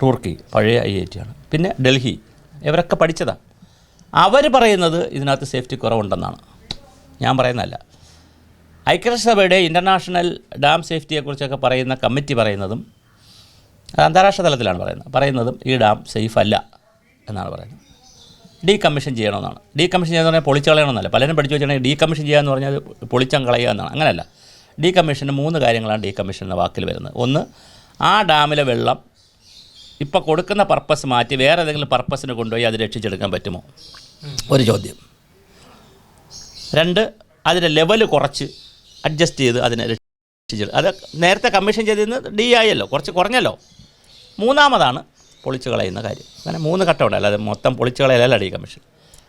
റൂർക്കി പഴയ ഐ ഐ ടി ആണ്. പിന്നെ ഡൽഹി. ഇവരൊക്കെ പഠിച്ചതാണ് അവർ പറയുന്നത് ഇതിനകത്ത് സേഫ്റ്റി കുറവുണ്ടെന്നാണ്. ഞാൻ പറയുന്നതല്ല. ഐക്യരാഷ്ട്രസഭയുടെ ഇന്റർനാഷണൽ ഡാം സേഫ്റ്റിയെക്കുറിച്ചൊക്കെ പറയുന്ന കമ്മിറ്റി പറയുന്നതും അന്താരാഷ്ട്ര തലത്തിലാണ് പറയുന്നത്. പറയുന്നതും ഈ ഡാം സേഫ് അല്ല എന്നാണ് പറയുന്നത്. ഡീ കമ്മീഷൻ ചെയ്യണമെന്നാണ്. ഡീ കമ്മീഷൻ ചെയ്യുക പറഞ്ഞാൽ പൊളിച്ച് കളയണമെന്നല്ല. പലരും പഠിച്ചു വെച്ചിട്ടുണ്ടെങ്കിൽ ഡീ കമ്മീഷൻ ചെയ്യുക എന്ന് പറഞ്ഞാൽ പൊളിച്ചം കളയുക എന്നാണ്. അങ്ങനെയല്ല. ഡീ കമ്മീഷന് മൂന്ന് കാര്യങ്ങളാണ് ഡീ കമ്മീഷൻ എന്ന വാക്കിൽ വരുന്നത്. ഒന്ന് ആ ഡാമിലെ വെള്ളം ഇപ്പോൾ കൊടുക്കുന്ന പർപ്പസ് മാറ്റി വേറെ ഏതെങ്കിലും പർപ്പസിന് കൊണ്ടുപോയി അത് രക്ഷിച്ചെടുക്കാൻ പറ്റുമോ? ഒരു ചോദ്യം. രണ്ട് അതിന്റെ ലെവൽ കുറച്ച് അഡ്ജസ്റ്റ് ചെയ്ത് അതിനെ രക്ഷിച്ചെടു അത് നേരത്തെ കമ്മീഷൻ ചെയ്തിരുന്നത് ഡി ആയല്ലോ കുറച്ച് കുറഞ്ഞല്ലോ. മൂന്നാമതാണ് പൊളിച്ചു കളയുന്ന കാര്യം. അങ്ങനെ മൂന്ന് ഘട്ടമുണ്ട് അല്ലാതെ മൊത്തം പൊളിച്ചു കളയലല്ല ഡി കമ്മീഷൻ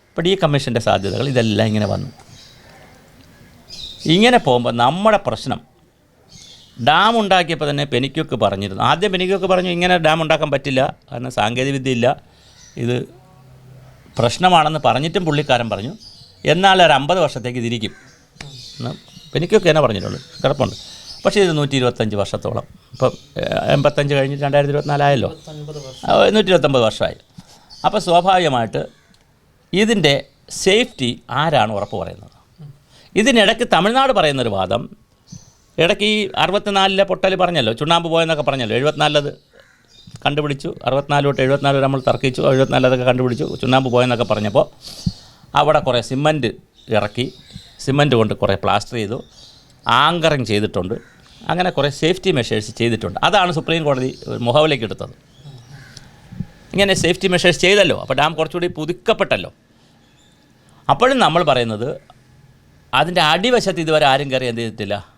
അപ്പോൾ ഡി കമ്മീഷന്റെ സാധ്യതകൾ ഇതെല്ലാം ഇങ്ങനെ വന്നു. ഇങ്ങനെ പോകുമ്പോൾ നമ്മുടെ പ്രശ്നം ഡാം ഉണ്ടാക്കിയപ്പോൾ തന്നെ പെനിക്കൊക്കെ പറഞ്ഞിരുന്നു. ആദ്യം പെനിക്കൊക്കെ പറഞ്ഞു ഇങ്ങനെ ഡാം ഉണ്ടാക്കാൻ പറ്റില്ല കാരണം സാങ്കേതികവിദ്യ ഇല്ല ഇത് പ്രശ്നമാണെന്ന് പറഞ്ഞിട്ടും പുള്ളിക്കാരൻ പറഞ്ഞു. എന്നാൽ ഒരു അമ്പത് വർഷത്തേക്ക് ഇതിരിക്കും. എന്ന് പെനിക്കൊക്കെ തന്നെ പറഞ്ഞിട്ടുള്ളൂ. കിടപ്പുണ്ട്. പക്ഷേ ഇത് നൂറ്റി ഇരുപത്തഞ്ച് വർഷത്തോളം. ഇപ്പം എൺപത്തഞ്ച് കഴിഞ്ഞിട്ട് രണ്ടായിരത്തി ഇരുപത്തിനാലായല്ലോ നൂറ്റി ഇരുപത്തൊമ്പത് വർഷമായി. അപ്പോൾ സ്വാഭാവികമായിട്ട് ഇതിന്റെ സേഫ്റ്റി ആരാണ് ഉറപ്പ് പറയുന്നത്? ഇതിനിടയ്ക്ക് തമിഴ്നാട് പറയുന്നൊരു വാദം ഇടയ്ക്ക് ഈ അറുപത്തിനാലിലെ പൊട്ടൽ പറഞ്ഞല്ലോ ചുണ്ണാമ്പ് പോയെന്നൊക്കെ പറഞ്ഞല്ലോ എഴുപത്തിനാലത് കണ്ടുപിടിച്ചു അറുപത്തിനാല് തൊട്ട് എഴുപത്തിനാല് നമ്മൾ തർക്കിച്ചു എഴുപത്തിനാല് അതൊക്കെ കണ്ടുപിടിച്ചു ചുണ്ണാമ്പ് പോയെന്നൊക്കെ പറഞ്ഞപ്പോൾ അവിടെ കുറേ സിമന്റ് ഇറക്കി സിമന്റ് കൊണ്ട് കുറേ പ്ലാസ്റ്റർ ചെയ്തു ആങ്കറിങ് ചെയ്തിട്ടുണ്ട് അങ്ങനെ കുറേ സേഫ്റ്റി മെഷേഴ്സ് ചെയ്തിട്ടുണ്ട്. അതാണ് സുപ്രീം കോടതി മുഖവിലേക്ക് എടുത്തത്. ഇങ്ങനെ സേഫ്റ്റി മെഷേഴ്സ് ചെയ്തല്ലോ അപ്പോൾ ഡാം കുറച്ചുകൂടി പുതുക്കപ്പെട്ടല്ലോ. അപ്പോഴും നമ്മൾ പറയുന്നത് അതിന്റെ അടിവശത്ത് ഇതുവരെ ആരും കയറി എന്ത് ചെയ്തിട്ടില്ല?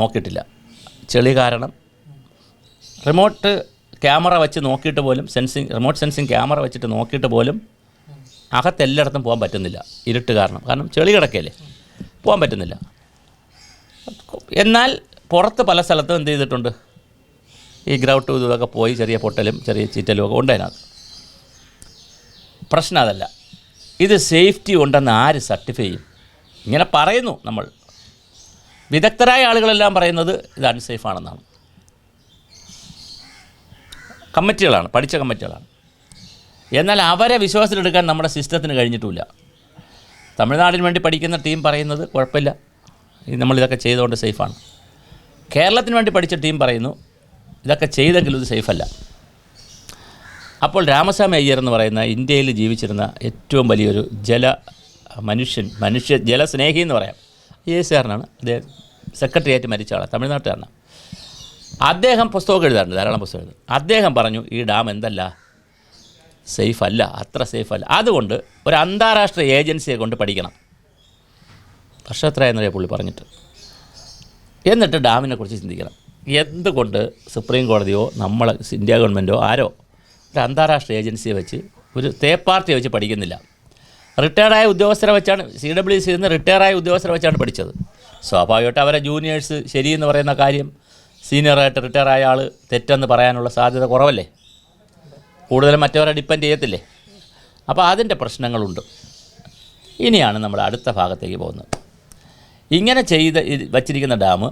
നോക്കിയിട്ടില്ല. ചെളി കാരണം റിമോട്ട് ക്യാമറ വെച്ച് നോക്കിയിട്ട് പോലും സെൻസിങ് റിമോട്ട് സെൻസിങ് ക്യാമറ വെച്ചിട്ട് നോക്കിയിട്ട് പോലും അകത്തെല്ലായിടത്തും പോകാൻ പറ്റുന്നില്ല ഇരുട്ട് കാരണം. കാരണം ചെളി കിടക്കല്ലേ പോകാൻ പറ്റുന്നില്ല. എന്നാൽ പുറത്ത് പല സ്ഥലത്തും എന്ത് ചെയ്തിട്ടുണ്ട്? ഈ ഗ്രൗട്ട് ഇതൊക്കെ പോയി ചെറിയ പൊട്ടലും ചെറിയ ചീറ്റലും ഒക്കെ ഉണ്ട് അതിനകത്ത്. പ്രശ്നം അതല്ല. ഇത് സേഫ്റ്റി ഉണ്ടെന്ന് ആര് സർട്ടിഫൈ ചെയ്യും? ഇങ്ങനെ പറയുന്നു നമ്മൾ. വിദഗ്ധരായ ആളുകളെല്ലാം പറയുന്നത് ഇത് അൺസേഫ് ആണെന്നാണ് കമ്മിറ്റികളാണ് പഠിച്ച കമ്മിറ്റികളാണ്. എന്നാൽ അവരെ വിശ്വാസത്തിലെടുക്കാൻ നമ്മുടെ സിസ്റ്റത്തിന് കഴിഞ്ഞിട്ടില്ല. തമിഴ്നാടിന് വേണ്ടി പഠിക്കുന്ന ടീം പറയുന്നത് കുഴപ്പമില്ല. നമ്മളിതൊക്കെ ചെയ്തുകൊണ്ട് സേഫാണ്. കേരളത്തിന് വേണ്ടി പഠിച്ച ടീം പറയുന്നു ഇതൊക്കെ ചെയ്തെങ്കിലും ഇത് സേഫല്ല. അപ്പോൾ രാമസ്വാമി അയ്യർ എന്ന് പറയുന്ന ഇന്ത്യയിൽ ജീവിച്ചിരുന്ന ഏറ്റവും വലിയൊരു ജല മനുഷ്യൻ മനുഷ്യ ജലസ്നേഹി എന്ന് പറയാം. ആറിനാണ്. അദ്ദേഹം സെക്രട്ടറിയായിട്ട് മരിച്ച ആളാണ് തമിഴ്നാട്ടുകാരനാണ് അദ്ദേഹം പുസ്തകമൊക്കെ എഴുതാറുണ്ട് ധാരാളം പുസ്തകം എഴുതും അദ്ദേഹം പറഞ്ഞു ഈ ഡാം എന്തല്ല? സേഫ് അല്ല അത്ര സേഫ് അല്ല അതുകൊണ്ട് ഒരു അന്താരാഷ്ട്ര ഏജൻസിയെ കൊണ്ട് പഠിക്കണം. വർഷം എത്രയെന്നറിയാം പുള്ളി പറഞ്ഞിട്ട്? എന്നിട്ട് ഡാമിനെ കുറിച്ച് ചിന്തിക്കണം. എന്തുകൊണ്ട് സുപ്രീം കോടതിയോ നമ്മൾ ഇന്ത്യ ഗവൺമെന്റോ ആരോ ഒരു അന്താരാഷ്ട്ര ഏജൻസിയെ വെച്ച് ഒരു തേപ്പാർട്ടിയെ വെച്ച് പഠിക്കുന്നില്ല? റിട്ടയർഡായ ഉദ്യോഗസ്ഥരെ വെച്ചാണ് സി ഡബ്ല്യു സി നിന്ന് റിട്ടയർഡായ ഉദ്യോഗസ്ഥരെ വെച്ചാണ് പഠിച്ചത്. സ്വാഭാവികമായിട്ട് അവരെ ജൂനിയേഴ്സ് ശരിയെന്ന് പറയുന്ന കാര്യം സീനിയറായിട്ട് റിട്ടയറായ ആൾ തെറ്റെന്ന് പറയാനുള്ള സാധ്യത കുറവല്ലേ? കൂടുതലും മറ്റവരെ ഡിപ്പെൻഡ് ചെയ്യത്തില്ലേ? അപ്പോൾ അതിന്റെ പ്രശ്നങ്ങളുണ്ട്. ഇനിയാണ് നമ്മൾ അടുത്ത ഭാഗത്തേക്ക് പോകുന്നത്. ഇങ്ങനെ ചെയ്ത് വച്ചിരിക്കുന്ന ഡാം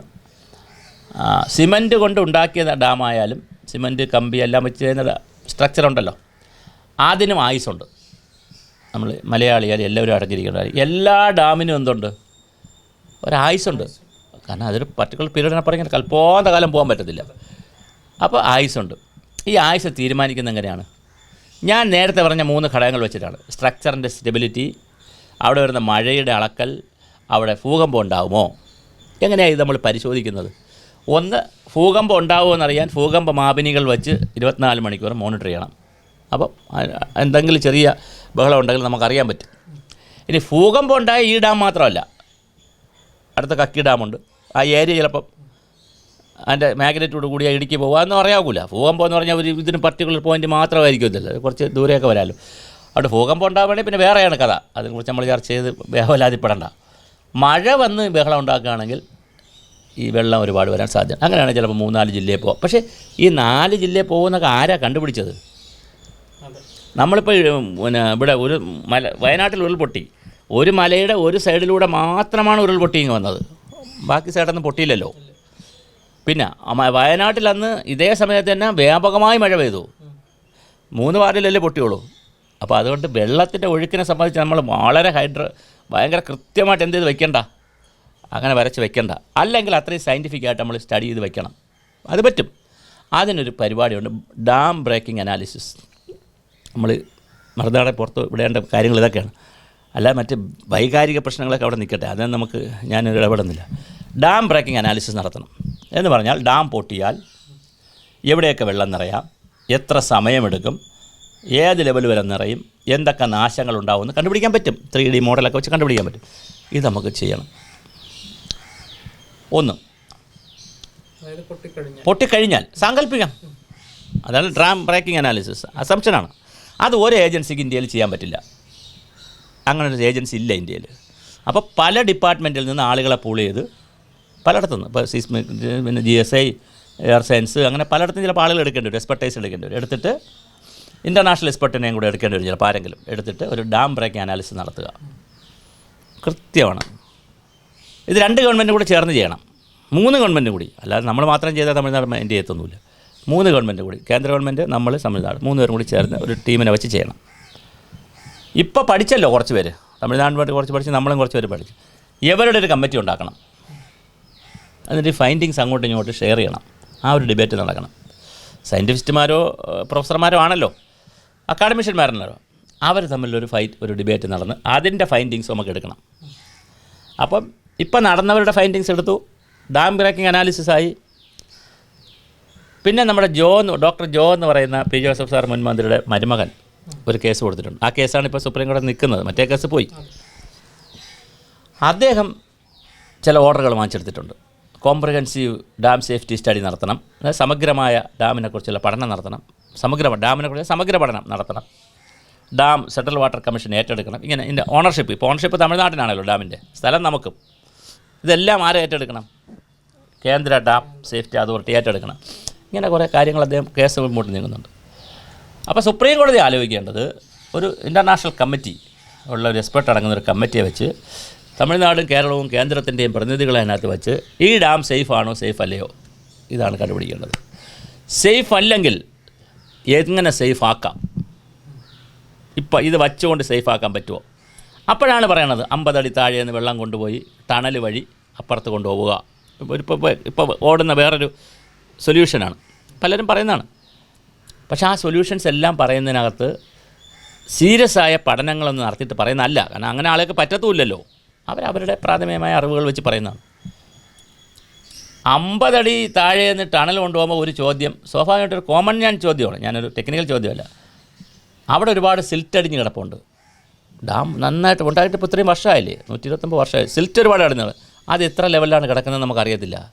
സിമന്റ് കൊണ്ട് ഉണ്ടാക്കിയ ഡാമായാലും സിമന്റ് കമ്പി എല്ലാം വെച്ച് ചെയ്യുന്ന സ്ട്രക്ചർ ഉണ്ടല്ലോ. അതിനും ആയുസുണ്ട് നമ്മൾ മലയാളിയാൽ എല്ലാവരും അടങ്ങിയിരിക്കുന്ന എല്ലാ ഡാമിനും എന്തുണ്ട്? ഒരായുസുണ്ട്. കാരണം അതൊരു പർട്ടിക്കുലർ പീരീഡിനെ പറഞ്ഞാൽ കൽപ്പോന്ത കാലം പോകാൻ പറ്റത്തില്ല. അപ്പോൾ ആയുസുണ്ട്. ഈ ആയുസ് തീരുമാനിക്കുന്നത് എങ്ങനെയാണ്? ഞാൻ നേരത്തെ പറഞ്ഞ മൂന്ന് ഘടകങ്ങൾ വെച്ചിട്ടാണ്. സ്ട്രക്ചറിന്റെ സ്റ്റെബിലിറ്റി അവിടെ വരുന്ന മഴയുടെ അളക്കൽ അവിടെ ഭൂകമ്പം ഉണ്ടാകുമോ എങ്ങനെയാണ് ഇത് നമ്മൾ പരിശോധിക്കുന്നത്? ഒന്ന് ഭൂകമ്പം ഉണ്ടാകുമെന്നറിയാൻ ഭൂകമ്പ മാപിനികൾ വെച്ച് ഇരുപത്തിനാല് മണിക്കൂർ മോണിറ്റർ ചെയ്യണം. അപ്പം എന്തെങ്കിലും ചെറിയ ബഹളം ഉണ്ടെങ്കിൽ നമുക്കറിയാൻ പറ്റും. ഇനി ഭൂകമ്പം ഉണ്ടായ ഈ ഡാം മാത്രമല്ല. അടുത്ത കക്കി ഡാമുണ്ട്. ആ ഏരിയ ചിലപ്പം അതിന്റെ മാഗ്നറ്റോട് കൂടി ഇടുക്കി പോകുക എന്ന് പറയാകൂല ഭൂകമ്പം എന്ന് പറഞ്ഞാൽ ഒരു ഇതിന് പർട്ടിക്കുലർ പോയിന്റ് മാത്രമായിരിക്കും ഇതില്ല? കുറച്ച് ദൂരെയൊക്കെ വരാമല്ലോ. അവിടെ ഭൂകമ്പം ഉണ്ടാവുകയാണെങ്കിൽ പിന്നെ വേറെയാണ് കഥ. അതിനെക്കുറിച്ച് നമ്മൾ ചർച്ച ചെയ്ത് വേവലാതിപ്പെടണ്ട മഴ വന്ന് ബഹളം ഉണ്ടാക്കുകയാണെങ്കിൽ ഈ വെള്ളം ഒരുപാട് വരാൻ സാധ്യത അങ്ങനെയാണ് ചിലപ്പോൾ മൂന്നാൽ ജില്ലയിൽ പോകാം പക്ഷേ ഈ നാല് ജില്ലയിൽ പോകുന്നൊക്കെ ആരാ കണ്ടുപിടിച്ചത്? നമ്മളിപ്പോൾ പിന്നെ ഇവിടെ ഒരു മല വയനാട്ടിൽ ഉരുൾപൊട്ടി. ഒരു മലയുടെ ഒരു സൈഡിലൂടെ മാത്രമാണ് ഉരുൾപൊട്ടി ഇങ്ങ് വന്നത്. ബാക്കി സൈഡൊന്നും പൊട്ടിയില്ലല്ലോ. പിന്നെ വയനാട്ടിൽ അന്ന് ഇതേ സമയത്ത് തന്നെ വ്യാപകമായി മഴ പെയ്തു. മൂന്ന് വാർഡിലല്ലേ പൊട്ടിയുള്ളൂ. അപ്പോൾ അതുകൊണ്ട് വെള്ളത്തിന്റെ ഒഴുക്കിനെ സംബന്ധിച്ച് നമ്മൾ വളരെ ഹൈഡ്ര ഭയങ്കര കൃത്യമായിട്ട് എന്ത് ചെയ്ത് വെക്കണ്ട. അങ്ങനെ വരച്ച് വെക്കണ്ട. അല്ലെങ്കിൽ അത്രയും സയന്റിഫിക് ആയിട്ട് നമ്മൾ സ്റ്റഡി ചെയ്ത് വെക്കണം. അത് പറ്റും. അതിനൊരു പരിപാടിയുണ്ട്. ഡാം ബ്രേക്കിംഗ് അനാലിസിസ് നമ്മൾ മറുനാടെ പുറത്ത് വിടേണ്ട കാര്യങ്ങൾ ഇതൊക്കെയാണ്. അല്ല മറ്റ് വൈകാരിക പ്രശ്നങ്ങളൊക്കെ അവിടെ നിൽക്കട്ടെ. അതിന് നമുക്ക് ഞാൻ ഇടപെടുന്നില്ല. ഡാം ബ്രേക്കിംഗ് അനാലിസിസ് നടത്തണം. എന്ന് പറഞ്ഞാൽ ഡാം പൊട്ടിയാൽ എവിടെയൊക്കെ വെള്ളം നിറയാം എത്ര സമയമെടുക്കും ഏത് ലെവൽ വരെ നിറയും എന്തൊക്കെ നാശങ്ങൾ ഉണ്ടാവുമെന്ന് കണ്ടുപിടിക്കാൻ പറ്റും. ത്രീ ഡി മോഡലൊക്കെ വെച്ച് കണ്ടുപിടിക്കാൻ പറ്റും. ഇത് നമുക്ക് ചെയ്യണം. ഒന്ന്. പൊട്ടിക്കഴിഞ്ഞാൽ. സാങ്കല്പിക്കാം. അതാണ് ഡ്രാം ബ്രേക്കിംഗ് അനാലിസിസ്. അസംഷനാണ് അത് ഒരു ഏജൻസിക്ക് ഇന്ത്യയിൽ ചെയ്യാൻ പറ്റില്ല. അങ്ങനെ ഒരു ഏജൻസി ഇല്ല ഇന്ത്യയിൽ. അപ്പോൾ പല ഡിപ്പാർട്ട്മെന്റിൽ നിന്ന് ആളുകളെ പൂൾ ചെയ്ത് പലയിടത്തുനിന്ന്. ഇപ്പോൾ സിസ്മി പിന്നെ G S I air science അങ്ങനെ പലയിടത്തും ചിലപ്പോൾ ആളുകൾ എടുക്കേണ്ടി വരും എക്സ്പെർട്ടൈസ് എടുക്കേണ്ടി വരും. എടുത്തിട്ട് ഇന്റർനാഷണൽ എക്സ്പെർട്ടിനെയും കൂടെ എടുക്കേണ്ടി വരും ചിലപ്പോൾ ആരെങ്കിലും. എടുത്തിട്ട് ഒരു ഡാം ബ്രേക്ക് അനാലിസിസ് നടത്തുക. കൃത്യമാണ്. ഇത് രണ്ട് ഗവൺമെന്റും കൂടി ചേർന്ന് ചെയ്യണം. മൂന്ന് ഗവൺമെന്റും കൂടി. അല്ലാതെ നമ്മൾ മാത്രം ചെയ്താൽ തമിഴ്നാട് ഇന്ത്യ എത്തൊന്നുമില്ല മൂന്ന് ഗവൺമെന്റ് കൂടി കേന്ദ്ര ഗവൺമെന്റ് നമ്മൾ തമിഴ്നാട് മൂന്ന് പേരും കൂടി ചേർന്ന് ഒരു ടീമിനെ വെച്ച് ചെയ്യണം. ഇപ്പോൾ പഠിച്ചല്ലോ കുറച്ച് പേര്. തമിഴ്നാട് വേണ്ടി കുറച്ച് പഠിച്ച് നമ്മളും കുറച്ച് പേര് പഠിച്ചു. ഇവരുടെ ഒരു കമ്മിറ്റി ഉണ്ടാക്കണം. എന്നിട്ട് ഫൈൻഡിങ്സ് അങ്ങോട്ടും ഇങ്ങോട്ടും ഷെയർ ചെയ്യണം. ആ ഒരു ഡിബേറ്റ് നടക്കണം. സയന്റിസ്റ്റുമാരോ പ്രൊഫസർമാരോ ആണല്ലോ. അക്കാഡമിഷ്യന്മാരാണല്ലോ അവർ തമ്മിലൊരു ഫൈറ്റ് ഒരു ഡിബേറ്റ് നടന്ന് അതിന്റെ ഫൈൻഡിങ്സ് നമുക്ക് എടുക്കണം. അപ്പം ഇപ്പം നടന്നവരുടെ ഫൈൻഡിങ്സ് എടുത്തു. ഡാം ബ്രേക്കിംഗ് അനാലിസിസ് ആയി. പിന്നെ നമ്മുടെ ജോ എന്ന് ഡോക്ടർ ജോ എന്ന് പറയുന്ന പി ജോസഫ് സാർ മുൻ മന്ത്രിയുടെ മരുമകൻ ഒരു കേസ് കൊടുത്തിട്ടുണ്ട്. ആ കേസാണ് ഇപ്പോൾ സുപ്രീം കോടതി നിൽക്കുന്നത്. മറ്റേ കേസ് പോയി. അദ്ദേഹം ചില ഓർഡറുകൾ വാങ്ങിച്ചെടുത്തിട്ടുണ്ട്. കോംപ്രഹെൻസീവ് ഡാം സേഫ്റ്റി സ്റ്റഡി നടത്തണം. സമഗ്രമായ ഡാമിനെക്കുറിച്ചുള്ള പഠനം നടത്തണം. സമഗ്ര ഡാമിനെക്കുറിച്ച് സമഗ്ര പഠനം നടത്തണം. ഡാം സെൻട്രൽ വാട്ടർ കമ്മീഷൻ ഏറ്റെടുക്കണം. ഇങ്ങനെ ഇതിന്റെ ഓണർഷിപ്പ്. ഇപ്പോൾ ഓണർഷിപ്പ് തമിഴ്നാട്ടിനാണല്ലോ ഡാമിന്റെ. സ്ഥലം നമുക്കും. ഇതെല്ലാം ആരെ ഏറ്റെടുക്കണം? കേന്ദ്ര ഡാം സേഫ്റ്റി അതോറിറ്റി ഏറ്റെടുക്കണം. ഇങ്ങനെ കുറേ കാര്യങ്ങൾ അദ്ദേഹം കേസ് മുമ്പോട്ട് നീങ്ങുന്നുണ്ട്. അപ്പോൾ സുപ്രീം കോടതി ആലോചിക്കേണ്ടത് ഒരു ഇന്റർനാഷണൽ കമ്മിറ്റി ഉള്ള ഒരു എക്സ്പെർട്ട് അടങ്ങുന്ന ഒരു കമ്മിറ്റിയെ വെച്ച് തമിഴ്നാടും കേരളവും കേന്ദ്രത്തിന്റെയും പ്രതിനിധികളെ അതിനകത്ത് വെച്ച് ഈ ഡാം സേഫ് ആണോ സേഫ് അല്ലയോ? ഇതാണ് കണ്ടുപിടിക്കേണ്ടത്. സേഫ് അല്ലെങ്കിൽ എങ്ങനെ സേഫ് ആക്കാം? ഇപ്പം ഇത് വച്ചുകൊണ്ട് സേഫ് ആക്കാൻ പറ്റുമോ അപ്പോഴാണ് പറയണത് അമ്പതടി താഴെ നിന്ന് വെള്ളം കൊണ്ടുപോയി ടണൽ വഴി അപ്പുറത്ത് കൊണ്ടുപോവുക. ഇപ്പോൾ ഇപ്പോൾ ഇപ്പോൾ ഓടുന്ന വേറൊരു സൊല്യൂഷനാണ്. പലരും പറയുന്നതാണ്. പക്ഷേ ആ സൊല്യൂഷൻസ് എല്ലാം പറയുന്നതിനകത്ത് സീരിയസ് ആയ പഠനങ്ങളൊന്നും നടത്തിയിട്ട് പറയുന്നതല്ല. കാരണം അങ്ങനെ ആളുകൾക്ക് പറ്റത്തുമില്ലല്ലോ. അവരവരുടെ പ്രാഥമികമായ അറിവുകൾ വെച്ച് പറയുന്നതാണ്. അമ്പതടി താഴെ നിന്ന് ടണൽ കൊണ്ടുപോകുമ്പോൾ ഒരു ചോദ്യം സ്വാഭാവികമായിട്ടൊരു കോമൺ ഞാൻ ചോദ്യമാണ്. ഞാനൊരു ടെക്നിക്കൽ ചോദ്യമല്ല. അവിടെ ഒരുപാട് സിൽറ്റ് അടിഞ്ഞ് കിടപ്പുണ്ട്. ഡാം നന്നായിട്ട് ഉണ്ടായിട്ട് ഇപ്പോൾ ഇത്രയും വർഷമായില്ലേ? നൂറ്റി ഇരുപത്തൊമ്പത് വർഷമായി. സിൽറ്റ് ഒരുപാട് അടിഞ്ഞത് അത് എത്ര ലെവലിലാണ് കിടക്കുന്നത് നമുക്കറിയത്തില്ല.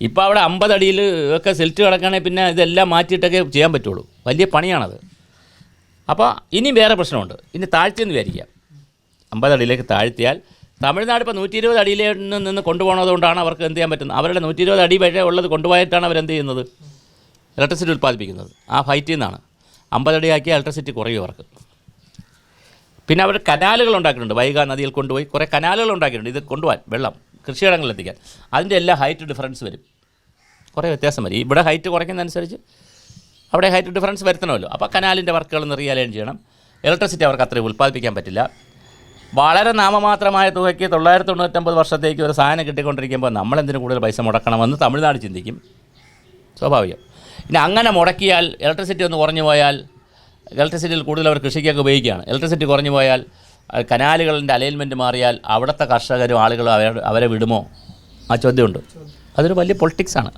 ഇപ്പോൾ അവിടെ അമ്പതടിയിൽ ഒക്കെ സെൽറ്റ് കിടക്കുകയാണെങ്കിൽ പിന്നെ ഇതെല്ലാം മാറ്റിയിട്ടൊക്കെ ചെയ്യാൻ പറ്റുള്ളൂ. വലിയ പണിയാണത്. അപ്പോൾ ഇനി വേറെ പ്രശ്നമുണ്ട്. ഇനി താഴ്ത്തിയെന്ന് വിചാരിക്കാം അമ്പതടിയിലേക്ക് താഴ്ത്തിയാൽ തമിഴ്നാട് ഇപ്പോൾ നൂറ്റി ഇരുപത് അടിയിൽ നിന്ന് കൊണ്ടുപോകണതുകൊണ്ടാണ് അവർക്ക് എന്ത് ചെയ്യാൻ പറ്റുന്നത്? അവരുടെ നൂറ്റി ഇരുപത് അടി വരെ ഉള്ളത് കൊണ്ടുപോയിട്ടാണ് അവരെന്ത് ചെയ്യുന്നത്? ഇലക്ട്രിസിറ്റി ഉൽപ്പാദിപ്പിക്കുന്നത്. ആ ഫൈറ്റിൽ നിന്നാണ്. അമ്പതടിയാക്കിയ ഇലക്ട്രിസിറ്റി കുറയും അവർക്ക്. പിന്നെ അവർ കനാലുകൾ ഉണ്ടാക്കിയിട്ടുണ്ട്. വൈകാ നദിയിൽ കൊണ്ടുപോയി കുറേ കനാലുകൾ ഉണ്ടാക്കിയിട്ടുണ്ട്. ഇത് കൊണ്ടുപോകാൻ വെള്ളം. കൃഷിയിടങ്ങളിൽ എത്തിക്കാൻ അതിന്റെ എല്ലാ ഹൈറ്റ് ഡിഫറൻസ് വരും. കുറേ വ്യത്യാസം വരും. ഇവിടെ ഹൈറ്റ് കുറയ്ക്കുന്നതനുസരിച്ച് അവിടെ ഹൈറ്റ് ഡിഫറൻസ് വരുത്തണമല്ലോ. അപ്പോൾ കനാലിന്റെ വർക്കുകൾ ഒന്ന് റിയലൈൻ ചെയ്യണം. ഇലക്ട്രിസിറ്റി അവർക്ക് അത്രയും ഉൽപ്പാദിപ്പിക്കാൻ പറ്റില്ല. വളരെ നാമമാത്രമായ തുകയ്ക്ക് തൊള്ളായിരത്തി തൊണ്ണൂറ്റൊമ്പത് വർഷത്തേക്ക് ഒരു സാധനം കിട്ടിക്കൊണ്ടിരിക്കുമ്പോൾ നമ്മളെന്തിനു കൂടുതൽ പൈസ മുടക്കണമെന്ന് തമിഴ്നാട് ചിന്തിക്കും. സ്വാഭാവികം. ഇനി അങ്ങനെ മുടക്കിയാൽ ഇലക്ട്രിസിറ്റി ഒന്ന് കുറഞ്ഞു പോയാൽ ഇലക്ട്രിസിറ്റിയിൽ കൂടുതൽ അവർ കൃഷിക്കൊക്കെ ഉപയോഗിക്കുകയാണ്. ഇലക്ട്രിസിറ്റി കുറഞ്ഞു പോയാൽ കനാലുകളുടെ അലൈൻമെന്റ് മാറിയാൽ അവിടുത്തെ കർഷകരും ആളുകളും അവരെ അവരെ വിടുമോ? ആ ചോദ്യമുണ്ട്. അതൊരു വലിയ പൊളിറ്റിക്സാണ്.